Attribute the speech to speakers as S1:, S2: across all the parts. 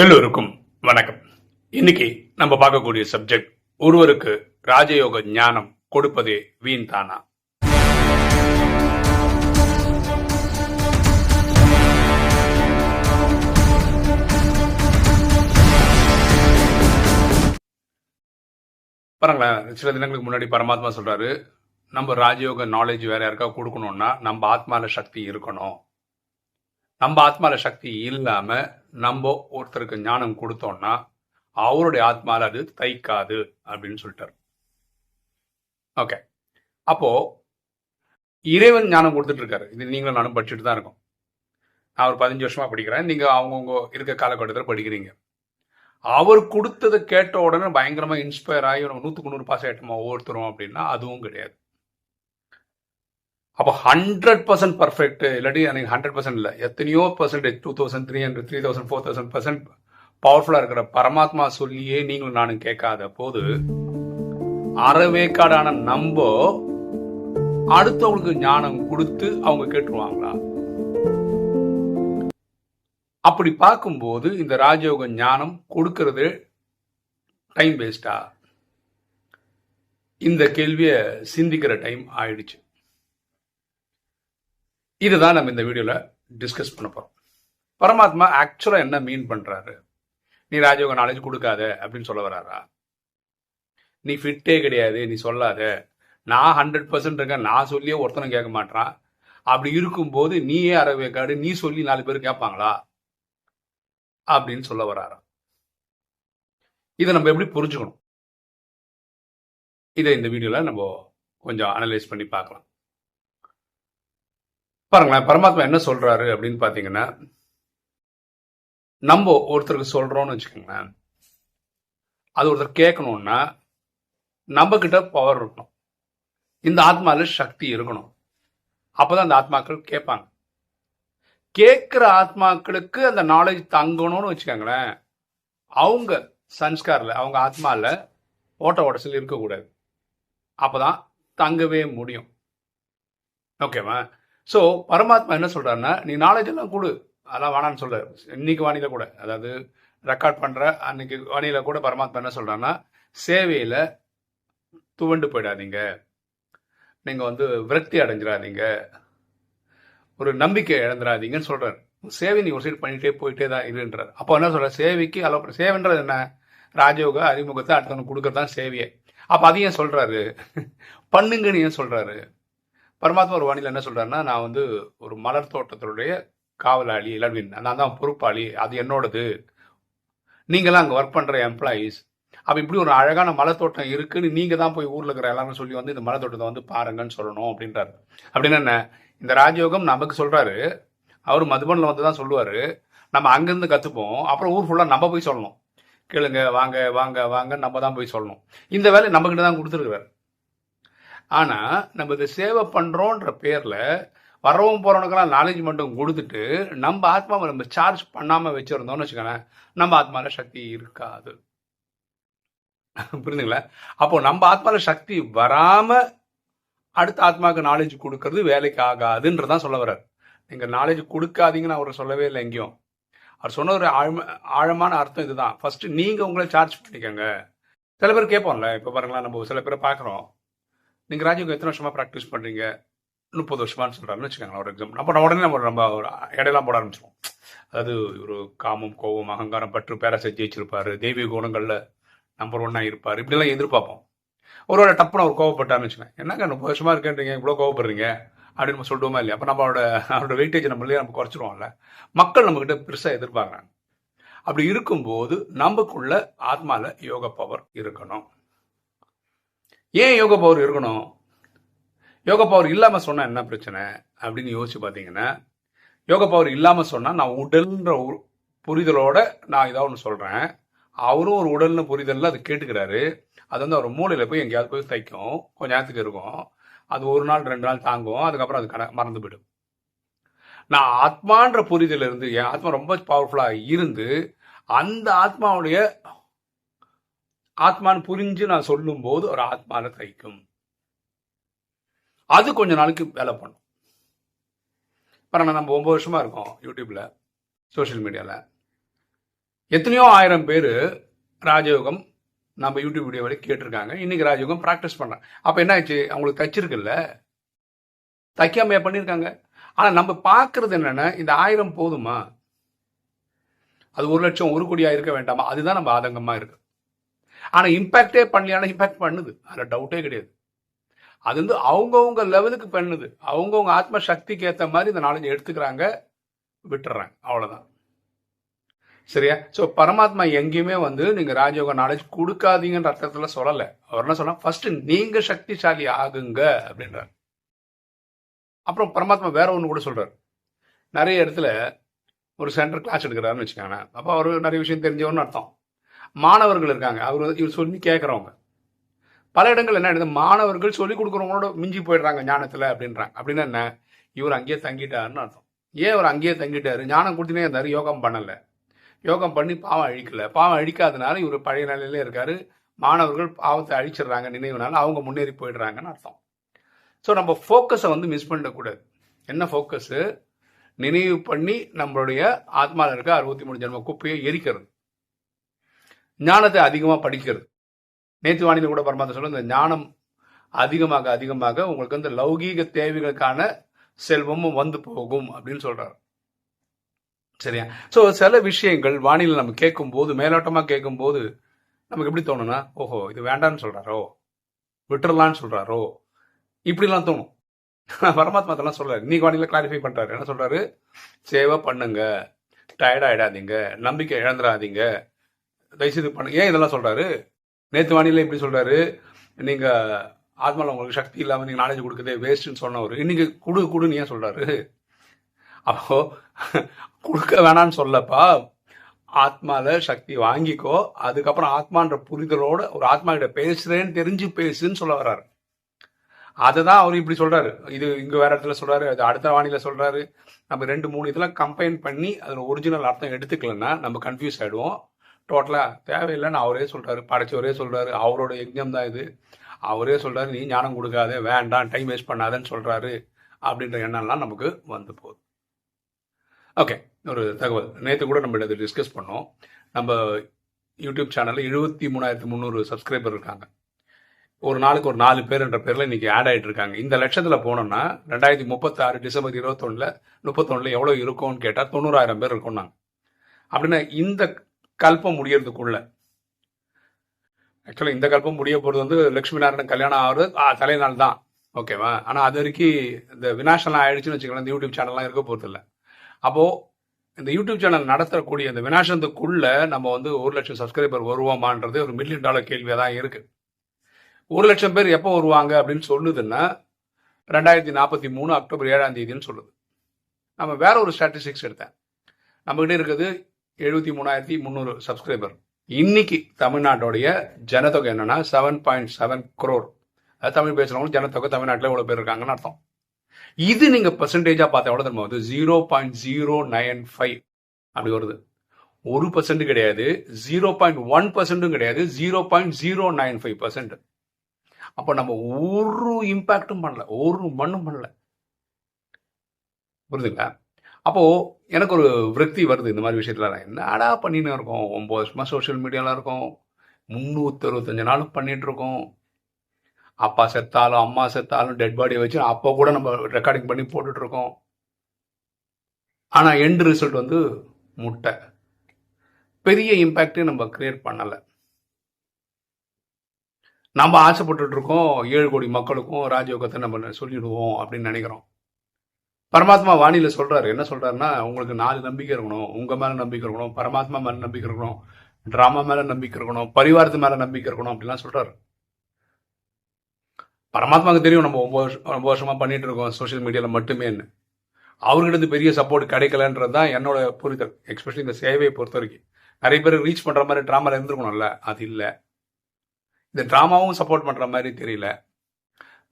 S1: எல்லோருக்கும் வணக்கம். இன்னைக்கு நம்ம பார்க்கக்கூடிய சப்ஜெக்ட் ஒருவருக்கு ராஜயோக ஞானம் கொடுப்பதே வீண் தானா? பாருங்களேன் சில தினங்களுக்கு முன்னாடி பரமாத்மா சொல்றாரு நம்ம ராஜயோக நாலேஜ் வேற யாருக்காவது கொடுக்கணும்னா நம்ம ஆத்மால சக்தி இருக்கணும். நம்ம ஆத்மால சக்தி இல்லாம நம்ம ஒருத்தருக்கு ஞானம் கொடுத்தோம்னா அவருடைய ஆத்மால அது தைக்காது அப்படின்னு சொல்லிட்டாரு. ஓகே. அப்போ இறைவன் ஞானம் கொடுத்துட்டு இருக்காரு இது நீங்களும் நானும் படிச்சுட்டு தான் இருக்கோம். நான் ஒரு பதினஞ்சு வருஷமா படிக்கிறேன். நீங்க அவங்கவுங்க இருக்க காலகட்டத்தில் படிக்கிறீங்க. அவர் கொடுத்ததை கேட்ட உடனே பயங்கரமா இன்ஸ்பயர் ஆகி நம்ம நூத்துக்கு நூறு பாஸ் ஆயிட்டோமா ஒவ்வொருத்தரும்? அப்படின்னா அதுவும் கிடையாது. அப்போ ஹண்ட்ரட் பர்சன்ட் பர்ஃபெக்ட் இல்லாட்டி எனக்கு ஹண்ட்ரட் பர்சன்ட் இல்லை. எத்தனையோ percentage two thousand three hundred three thousand four thousand percent பவர்ஃபுல்லாக இருக்கிற பரமாத்மா சொல்லியே நீங்களும் நானும் கேட்காத போது அறவேக்காடான நம்ப அடுத்தவங்களுக்கு ஞானம் கொடுத்து அவங்க கேட்டுருவாங்களா? அப்படி பார்க்கும்போது இந்த ராஜயோக ஞானம் கொடுக்கறது டைம் வேஸ்டா இந்த கேள்வியை சிந்திக்கிற டைம் ஆயிடுச்சு. இதுதான் நம்ம இந்த வீடியோவில் டிஸ்கஸ் பண்ண போகிறோம் பரமாத்மா ஆக்சுவலாக என்ன மீன் பண்ணுறாரு நீ ராஜயோக நாலேஜ் கொடுக்காத அப்படின்னு சொல்ல வராரா? நீ ஃபிட்டே கிடையாது நீ சொல்லாத. நான் ஹண்ட்ரட் பர்சன்ட் இருக்கேன் நான் சொல்லியே ஒருத்தனும் கேட்க மாட்டான் அப்படி இருக்கும்போது நீயே அறவேக்காடு நீ சொல்லி நாலு பேர் கேட்பாங்களா? அப்படின்னு சொல்ல வராரா? இதை நம்ம எப்படி புரிஞ்சுக்கணும்? இதை இந்த வீடியோவில் நம்ம கொஞ்சம் அனலைஸ் பண்ணி பார்க்கலாம். பாருங்களேன் பரமாத்மா என்ன சொல்றாரு அப்படின்னு பாத்தீங்கன்னா நம்ம ஒருத்தருக்கு சொல்றோம்னு வச்சுக்கோங்களேன். அது ஒருத்தர் கேட்கணும்னா நம்ம கிட்ட பவர் இருக்கணும். இந்த ஆத்மாவில் சக்தி இருக்கணும். அப்பதான் அந்த ஆத்மாக்கள் கேட்பாங்க. கேட்குற ஆத்மாக்களுக்கு அந்த நாலேஜ் தங்கணும்னு வச்சுக்கோங்களேன் அவங்க சன்ஸ்காரில் அவங்க ஆத்மாவில் ஓட்ட ஓடசல் இருக்கக்கூடாது. அப்பதான் தங்கவே முடியும். ஓகேவா? ஸோ பரமாத்மா என்ன சொல்கிறாருன்னா நீ நாலேஜ் எல்லாம் கொடு. அதெல்லாம் வேணான்னு சொல்ல இன்னைக்கு வானிலை கூட. அதாவது ரெக்கார்ட் பண்ணுற அன்னைக்கு வானிலை கூட பரமாத்மா என்ன சொல்கிறான்னா சேவையில் துவண்டு போயிடாதீங்க. நீங்கள் வந்து விரக்தி அடைஞ்சிடாதீங்க ஒரு நம்பிக்கை இழந்துடாதீங்கன்னு சொல்கிறார் சேவை நீ ஒரு சைடு பண்ணிகிட்டே போயிட்டே தான் இருன்றார். அப்போ என்ன சொல்கிற சேவைக்கு அலோ சேவைன்றது என்ன? ராஜயோக அறிமுகத்தை அடுத்தவனுக்கு கொடுக்கறதான் சேவையை. அப்போ அதையும் சொல்கிறாரு பண்ணுங்கன்னு ஏன் சொல்கிறாரு பரமாத்மா ஒரு வானிலை என்ன சொல்கிறாருன்னா நான் வந்து ஒரு மலர் தோட்டத்தினுடைய காவலாளி இளவின் நான் தான் பொறுப்பாளி அது என்னோடது. நீங்களாம் அங்கே ஒர்க் பண்ணுற எம்ப்ளாயீஸ் அப்போ இப்படி ஒரு அழகான மலர் தோட்டம் இருக்குன்னு நீங்கள் தான் போய் ஊரில் இருக்கிற எல்லாரும் சொல்லி வந்து இந்த மலர் தோட்டத்தை வந்து பாருங்கன்னு சொல்லணும் அப்படின்றாரு. அப்படின்னு என்ன? இந்த ராஜயோகம் நமக்கு சொல்கிறாரு அவர் மதுபனில் வந்து தான் சொல்லுவார். நம்ம அங்கேருந்து கற்றுப்போம் அப்புறம் ஊர் ஃபுல்லாக நம்ம போய் சொல்லணும். கேளுங்க வாங்க வாங்க வாங்க நம்ம தான் போய் சொல்லணும். இந்த வேலையை நம்மக்கிட்ட தான் கொடுத்துருக்குறாரு. ஆனால் நம்ம இதை சேவை பண்ணுறோன்ற பேரில் வரவும் போகிறவனுக்கெல்லாம் நாலேஜ் மட்டும் கொடுத்துட்டு நம்ம ஆத்மாவை நம்ம சார்ஜ் பண்ணாமல் வச்சுருந்தோம்னு வச்சுக்கோங்களேன் நம்ம ஆத்மாவில் சக்தி இருக்காது. புரிந்துங்களா அப்போ நம்ம ஆத்மாவில் சக்தி வராமல் அடுத்த ஆத்மாவுக்கு நாலேஜ் கொடுக்கறது வேலைக்கு ஆகாதுன்றதான் சொல்ல வர்றார். நீங்கள் நாலேஜ் கொடுக்காதீங்கன்னு அவர் சொல்லவே இல்லை எங்கேயும். அவர் சொன்ன ஒரு ஆழம ஆழமான அர்த்தம் இதுதான். ஃபர்ஸ்ட் நீங்கள் உங்களை சார்ஜ் பண்ணிக்கோங்க. சில பேர் கேட்போம்ல இப்போ பாருங்களேன் நம்ம சில பேரை பார்க்குறோம். நீங்கள் ராஜயோகம் எத்தனை வருஷமாக ப்ராக்டிஸ் பண்ணுறீங்க முப்பது வருஷமான்னு சொல்கிறாருன்னு வச்சுக்கோங்களேன் ஒரு எக்ஸாம்பிள் நம்ம உடனே நம்ம நம்ம இடையெல்லாம் போட ஆரம்பிச்சிருவோம். அதாவது ஒரு காமம் கோபம் அகங்காரம் பற்று பேரசை ஜெயிச்சிருப்பாரு. தெய்வீக குணங்களில் நம்பர் ஒன்னாக இருப்பார். இப்படிலாம் எதிர்பார்ப்போம். ஒரு ஒருவேளை டப்புன்னு அவர் கோவப்பட்டான்னு வச்சுக்கோங்க என்னங்க முப்பது வருஷமாக இருக்கேன்றீங்க இவ்வளோ கோவப்படுறீங்க? அப்படின்னு நம்ம சொல்லுவோமா இல்லையா? அப்போ நம்மளோட அவரோட வெயிட்டேஜ் நம்மளே நம்ம குறைச்சிருவோம்ல. மக்கள் நம்மக்கிட்ட பெருசாக எதிர்பார்க்குறாங்க. அப்படி இருக்கும்போது நமக்குள்ள ஆத்மாவில் யோக பவர் இருக்கணும். ஏன் யோக பவர் இருக்கணும்? யோக பவர் இல்லாமல் சொன்னால் என்ன பிரச்சனை? அப்படின்னு யோசிச்சு பார்த்தீங்கன்னா யோக பவர் இல்லாமல் சொன்னால் நான் உடல்ன்ற புரிதலோட நான் இதாக ஒன்று சொல்கிறேன் அவரும் ஒரு உடல்னு புரிதலில் அது கேட்டுக்கிறாரு. அது வந்து அவர் மூளையில் போய் எங்கேயாவது போய் தைக்கும். கொஞ்சம் நேரத்துக்கு இருக்கும். அது ஒரு நாள் ரெண்டு நாள் தாங்கும். அதுக்கப்புறம் அது கட மறந்து போயிடும். நான் ஆத்மான்ற புரிதல் இருந்து என் ஆத்மா ரொம்ப பவர்ஃபுல்லாக இருந்து அந்த ஆத்மாவுடைய ஆத்மான்னு புரிஞ்சு நான் சொல்லும் போது ஒரு ஆத்மால தைக்கும் அது கொஞ்ச நாளைக்கு வேலை பண்ணும். பாருங்க நம்ம ஒன்பது வருஷமா இருக்கோம் யூடியூப்ல சோஷியல் மீடியால எத்தனையோ ஆயிரம் பேர் ராஜயோகம் நம்ம யூடியூப் வீடியோ வரை கேட்டிருக்காங்க. இன்னைக்கு ராஜயோகம் ப்ராக்டிஸ் பண்ணுறேன் அப்போ என்ன ஆச்சு அவங்களுக்கு தைச்சிருக்குல்ல? தைக்காமையா பண்ணியிருக்காங்க. ஆனால் நம்ம பார்க்கறது என்னன்னா இந்த ஆயிரம் போதுமா? அது ஒரு லட்சம் ஒரு கோடியாக இருக்க வேண்டாமா? அதுதான் நம்ம ஆதங்கமாக இருக்குது ஆனால் இம்பாக்டே பண்ணலையான இம்பாக்ட் பண்ணுது. அதில் டவுட்டே கிடையாது. அது வந்து அவங்கவுங்க லெவலுக்கு பண்ணுது. அவங்கவுங்க ஆத்ம சக்திக்கு ஏற்ற மாதிரி இந்த நாலேஜ் எடுத்துக்கிறாங்க விட்டுறாங்க. அவ்வளோதான் சரியா? ஸோ பரமாத்மா எங்கேயுமே வந்து நீங்கள் ராஜயோக நாலேஜ் கொடுக்காதீங்கன்ற அர்த்தத்தில் சொல்லலை. அவர் என்ன சொன்னால் ஃபஸ்ட்டு நீங்கள் சக்திசாலி ஆகுங்க அப்படின்றார். அப்புறம் பரமாத்மா வேற ஒன்று கூட சொல்கிறார் நிறைய இடத்துல ஒரு சென்டர் கிளாஸ் எடுக்கிறாருன்னு வச்சுக்கோங்க அப்போ அவர் நிறைய விஷயம் தெரிஞ்சவர்னு அர்த்தம். மாணவர்கள் இருக்காங்க. அவர் வந்து இவர் சொல்லி கேட்குறவங்க பல இடங்கள் என்ன ஆயிடுது? மாணவர்கள் சொல்லி கொடுக்குறவங்களோட மிஞ்சி போயிடுறாங்க ஞானத்தில் அப்படின்றாங்க. அப்படின்னா என்ன? இவர் அங்கேயே தங்கிட்டாருன்னு அர்த்தம். ஏன் அவர் அங்கேயே தங்கிட்டாரு? ஞானம் கொடுத்துனே இருந்தார் யோகம் பண்ணலை. யோகம் பண்ணி பாவம் அழிக்கல. பாவம் அழிக்காதனால இவர் பழைய நிலையில இருக்காரு. மாணவர்கள் பாவத்தை அழிச்சிடுறாங்க நினைவுனால அவங்க முன்னேறி போயிடுறாங்கன்னு அர்த்தம். ஸோ நம்ம ஃபோக்கஸை வந்து மிஸ் பண்ணக்கூடாது. என்ன ஃபோக்கஸு நினைவு பண்ணி நம்மளுடைய ஆத்மாவில் இருக்க அறுபத்தி மூணு ஜென்ம குப்பையை எரிக்கிறது. ஞானத்தை அதிகமாக படிக்கிறது. நேற்று வாணியில் கூட பரமாத்மா சொல்ல இந்த ஞானம் அதிகமாக அதிகமாக உங்களுக்கு வந்து லௌகீக தேவைகளுக்கான செல்வமும் வந்து போகும் அப்படின்னு சொல்றாரு. சரியா? ஸோ சில விஷயங்கள் வானிலை நம்ம கேட்கும் போது மேலோட்டமாக கேட்கும் போது நமக்கு எப்படி தோணும்னா ஓஹோ இது வேண்டாம்னு சொல்றாரோ? விட்டுறலான்னு சொல்றாரோ? இப்படிலாம் தோணும். பரமாத்மா அதெல்லாம் சொல்றாரு. இன்னைக்கு வானிலை கிளாரிஃபை பண்றாரு. என்ன சொல்றாரு? சேவை பண்ணுங்க. டயர்டாயிடாதீங்க நம்பிக்கை இழந்துடாதீங்க தயவுசெய்து பண்ணுங்க ஏன் இதெல்லாம் சொல்றாரு? நேற்று வானிலை இப்படி சொல்றாரு. நீங்க ஆத்மாவில் உங்களுக்கு சக்தி இல்லாமல் நீங்கள் நாலேஜ் கொடுக்குதே வேஸ்ட்டுன்னு சொன்னவர். இன்னைக்கு கொடு கொடுன்னு ஏன் சொல்றாரு? அப்போ கொடுக்க வேணாம்னு சொல்லப்பா. ஆத்மாவில் சக்தி வாங்கிக்கோ. அதுக்கப்புறம் ஆத்மான்ற புரிதலோட ஒரு ஆத்மா கிட்ட பேசுறேன்னு தெரிஞ்சு பேசுன்னு சொல்ல வர்றாரு. அதுதான் அவர் இப்படி சொல்றாரு. இது இங்க வேற இடத்துல சொல்றாரு அது அடுத்த வானிலை சொல்றாரு. நம்ம ரெண்டு மூணு இதெல்லாம் கம்பைன் பண்ணி அதில் ஒரிஜினல் அர்த்தம் எடுத்துக்கலன்னா நம்ம கன்ஃபியூஸ் ஆயிடுவோம். டோட்டலாக தேவையில்லைன்னு அவரே சொல்கிறாரு படைச்சவரே சொல்கிறாரு அவரோட யஜ்ஞம் தான் இது. அவரே சொல்கிறாரு நீ ஞானம் கொடுக்காத வேண்டாம் டைம் வேஸ்ட் பண்ணாதன்னு சொல்கிறாரு அப்படின்ற எண்ணம்லாம் நமக்கு வந்து போகுது. ஓகே ஒரு தகவல். நேற்று கூட நம்ம இதை டிஸ்கஸ் பண்ணோம். நம்ம யூடியூப் சேனலில் எழுபத்தி மூணாயிரத்தி முந்நூறு சப்ஸ்கிரைபர் இருக்காங்க. ஒரு நாளுக்கு ஒரு நாலு பேர் என்ற இன்றைக்கி ஆட் ஆகிட்டு இருக்காங்க. இந்த லட்சத்தில் போனோம்னா ரெண்டாயிரத்தி முப்பத்தாறு டிசம்பர் இருபத்தொன்னில் முப்பத்தொன்னில் எவ்வளோ இருக்கும்னு கேட்டால் தொண்ணூறாயிரம் பேர் இருக்கும் நாங்கள் அப்படின்னா இந்த கல்பம் முடியறதுக்குள்ள. ஆக்சுவலாக இந்த கல்பம் முடிய போகிறது வந்து லட்சுமி நாராயணன் கல்யாணம் ஆகுறது தலைநாள் தான். ஓகேவா ஆனால் அது வரைக்கும் இந்த வினாஷெல்லாம் ஆயிடுச்சுன்னு வச்சுக்கலாம் இந்த யூடியூப் சேனல்லாம் இருக்க போகிறது இல்லை. அப்போது இந்த யூடியூப் சேனல் நடத்தக்கூடிய இந்த வினாசத்துக்குள்ள நம்ம வந்து ஒரு லட்சம் சப்ஸ்கிரைபர் வருவோமான்றது ஒரு மில்லியன் டாலர் கேள்வியாக தான் இருக்குது ஒரு லட்சம் பேர் எப்போ வருவாங்க அப்படின்னு சொல்லுதுன்னா ரெண்டாயிரத்தி நாற்பத்தி மூணு அக்டோபர் ஏழாம் தேதின்னு சொல்லுது. நம்ம வேற ஒரு ஸ்டாட்டிஸ்டிக்ஸ் எடுத்தேன். நம்மகிட்ட இருக்குது எழுபத்தி மூணாயிரத்தி முந்நூறு சப்ஸ்கிரைபர் இன்னைக்கு தமிழ்நாட்டோடைய ஜனத்தொகை என்னன்னா செவன் பாயிண்ட் செவன் குரோர் அதாவது தமிழ் பேசுறவங்க ஜனத்தொகை தமிழ்நாட்டில் எவ்வளோ பேர் இருக்காங்கன்னு அர்த்தம். இது நீங்க பெர்சன்டேஜா பார்த்தா எவ்வளவு தெரியுமா வந்து zero point zero nine five அப்படி வருது. ஒரு பர்சன்ட் கிடையாது. ஜீரோ பாயிண்ட் ஒன் பர்சன்ட்டும் கிடையாது. Zero point zero nine five percent அப்போ நம்ம ஒரு இம்பாக்டும் பண்ணல. ஒரு மண்ணும் பண்ணல. புரியுதுங்களா? அப்போது எனக்கு ஒரு விரக்தி வருது இந்த மாதிரி விஷயத்துல. என்னடா பண்ணின்னு இருக்கோம்? ஒம்பது வருஷமாக சோஷியல் மீடியாவில் இருக்கோம். முந்நூற்றி அறுபத்தஞ்சு நாளும் பண்ணிகிட்ருக்கோம் அப்பா செத்தாலும் அம்மா செத்தாலும் டெட் பாடியை வச்சு அப்போ கூட நம்ம ரெக்கார்டிங் பண்ணி போட்டுட்ருக்கோம் ஆனால் எண்டு ரிசல்ட் வந்து முட்டை. பெரிய இம்பேக்டே நம்ம கிரியேட் பண்ணலை. நம்ம ஆசைப்பட்டுட்டு இருக்கோம். ஏழு கோடி மக்களுக்கும் ராஜயோகத்தை நம்ம சொல்லிடுவோம் அப்படின்னு நினைக்கிறோம். பரமாத்மா வாணியில சொல்றாரு. என்ன சொல்றாருன்னா உங்களுக்கு நாலு நம்பிக்கை இருக்கணும். உங்க மேல நம்பிக்கை இருக்கணும் பரமாத்மா மேல நம்பிக்கை இருக்கணும் டிராமா மேல நம்பிக்கை இருக்கணும் பரிவாரத்து மேல நம்பிக்கை இருக்கணும் அப்படிலாம் சொல்றாரு. பரமாத்மாவுக்கு தெரியும் நம்ம ஒன்பது வருஷம் ஒன்பது வருஷமா பண்ணிட்டு இருக்கோம் சோஷியல் மீடியால மட்டுமேன்னு அவர்கிட்ட இருந்து பெரிய சப்போர்ட் கிடைக்கலன்றது தான் என்னோட புரிதல் எக்ஸ்பெஷலி இந்த சேவையை பொறுத்த வரைக்கும். நிறைய பேர் ரீச் பண்ற மாதிரி டிராமால இருந்திருக்கணும்ல அது இல்லை. இந்த ட்ராமாவும் சப்போர்ட் பண்ற மாதிரி தெரியல.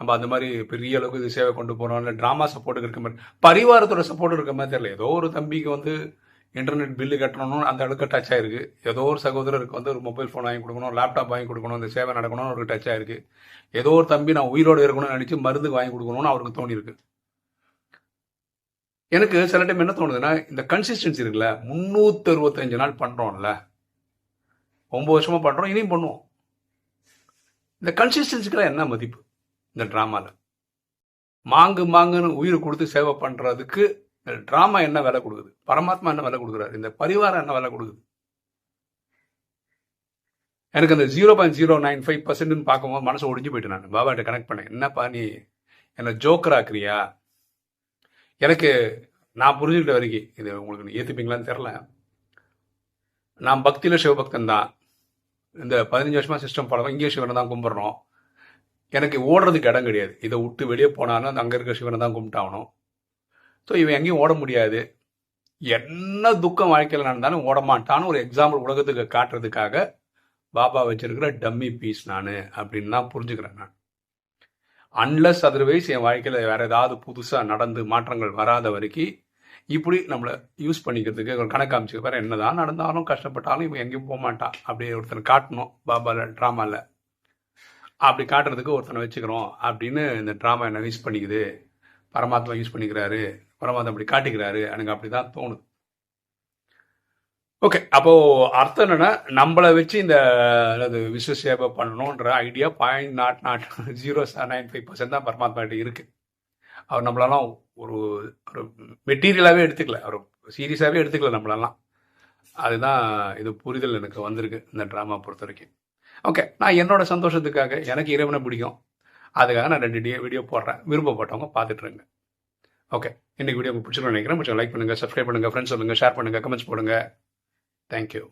S1: நம்ம அந்த மாதிரி பெரிய அளவுக்கு இது சேவை கொண்டு போகிறோம் இல்லை ட்ராமா சப்போர்ட்டுக்கு இருக்க மாதிரி. பரிவாரத்தோட சப்போர்ட் இருக்க மாதிரி தெரியல. ஏதோ ஒரு தம்பிக்கு வந்து இன்டர்நெட் பில்லு கட்டணும்னு அந்த அளவுக்கு டச் ஆயிருக்கு. ஏதோ ஒரு சகோதரருக்கு வந்து ஒரு மொபைல் ஃபோன் வாங்கி கொடுக்கணும் லேப்டாப் வாங்கி கொடுக்கணும் இந்த சேவை நடக்கணும்னு ஒரு டச் ஆயிருக்கு. ஏதோ ஒரு தம்பி நான் உயிரோடு இருக்கணும்னு நினச்சி மருந்துக்கு வாங்கி கொடுக்கணும்னு அவருக்கு தோணியிருக்கு. எனக்கு சில டைம் என்ன தோணுதுன்னா இந்த கன்சிஸ்டன்சி இருக்குல்ல முந்நூற்றி அறுபத்தஞ்சு நாள் பண்ணுறோம்ல ஒம்பது வருஷமாக பண்ணுறோம் இனியும் பண்ணுவோம். இந்த கன்சிஸ்டன்சிக்கெல்லாம் என்ன மதிப்பு? இந்த ட்ராமாவில் மாங்கு மாங்குன்னு உயிர் கொடுத்து சேவை பண்ணுறதுக்கு இந்த ட்ராமா என்ன விலை கொடுக்குது? பரமாத்மா என்ன விலை கொடுக்குறாரு? இந்த பரிவாரம் என்ன விலை கொடுக்குது? எனக்கு அந்த zero point zero nine five பர்சன்ட்னு பார்க்கும்போது மனசு ஒடிஞ்சு போயிட்டு நான். பாபாட்ட கனெக்ட் பண்ணேன். என்னப்பா நீ என்னை ஜோக்கர் ஆக்குறியா? எனக்கு நான் புரிஞ்சுக்கிட்ட வரைக்கும் இது உங்களுக்கு நீ ஏற்றுப்பீங்களான்னு தெரில நான் பக்தியில் சிவபக்தன் தான். இந்த பதினஞ்சு வருஷமாக சிஸ்டம் ஃபாலோ இங்கே சிவனை தான் கும்பிட்றோம். எனக்கு ஓடுறதுக்கு இடம் கிடையாது. இதை விட்டு வெளியே போனாலும் அங்கே இருக்க சிவனை தான் கும்பிட்டாகணும் ஸோ இவன் எங்கேயும் ஓட முடியாது. என்ன துக்கம் வாழ்க்கையில் நடந்தாலும் ஓட மாட்டான்னு ஒரு எக்ஸாம்பிள் உலகத்துக்கு காட்டுறதுக்காக பாபா வச்சிருக்கிற டம்மி பீஸ் நான் அப்படின்னு தான் புரிஞ்சுக்கிறேன் நான். அன்லஸ் அதர்வைஸ் என் வாழ்க்கையில் வேற ஏதாவது புதுசாக நடந்து மாற்றங்கள் வராத வரைக்கும் இப்படி நம்மளை யூஸ் பண்ணிக்கிறதுக்கு ஒரு கணக்கு அமைச்சு வேற என்னதான் நடந்தாலும் கஷ்டப்பட்டாலும் இவன் எங்கேயும் போக மாட்டான். அப்படி ஒருத்தனை காட்டணும் பாபாவில் ட்ராமாவில் அப்படி காட்டுறதுக்கு ஒருத்தனை வச்சுக்கிறோம் அப்படின்னு இந்த ட்ராமா என்ன யூஸ் பண்ணிக்குது. பரமாத்மா யூஸ் பண்ணிக்கிறாரு. பரமாத்மா அப்படி காட்டிக்கிறாரு. எனக்கு அப்படி தான் தோணுது. ஓகே அப்போ அர்த்தம் என்னன்னா நம்மளை வச்சு இந்த அதாவது விஸ்வ சேவை பண்ணணுன்ற idea point not not zero nine five percent தான் பரமாத்மா கிட்ட இருக்கு. அவர் நம்மளெல்லாம் ஒரு ஒரு மெட்டீரியலாகவே எடுத்துக்கல. அவர் சீரியஸாகவே எடுத்துக்கல நம்மளெல்லாம். அதுதான் இது புரிதல் எனக்கு வந்திருக்கு இந்த ட்ராமா பொறுத்த வரைக்கும். ஓகே நான் என்னோட சந்தோஷத்துக்காக எனக்கு இறைவனை பிடிக்கும். அதுக்காக நான் ரெண்டு டே வீடியோ போடுறேன். விருப்பப்பட்டவங்க பார்த்துட்ருங்க ஓகே இன்னைக்கு வீடியோ உங்களுக்கு பிடிச்சிருக்கோம் நினைக்கிறேன். கொஞ்சம் லைக் பண்ணுங்கள் சப்ஸ்கிரைப் பண்ணுங்கள் ஃப்ரெண்ட்ஸ் சொல்லுங்கள் ஷேர் பண்ணுங்கள் கமெண்ட்ஸ் போடுங்க. தேங்க்யூ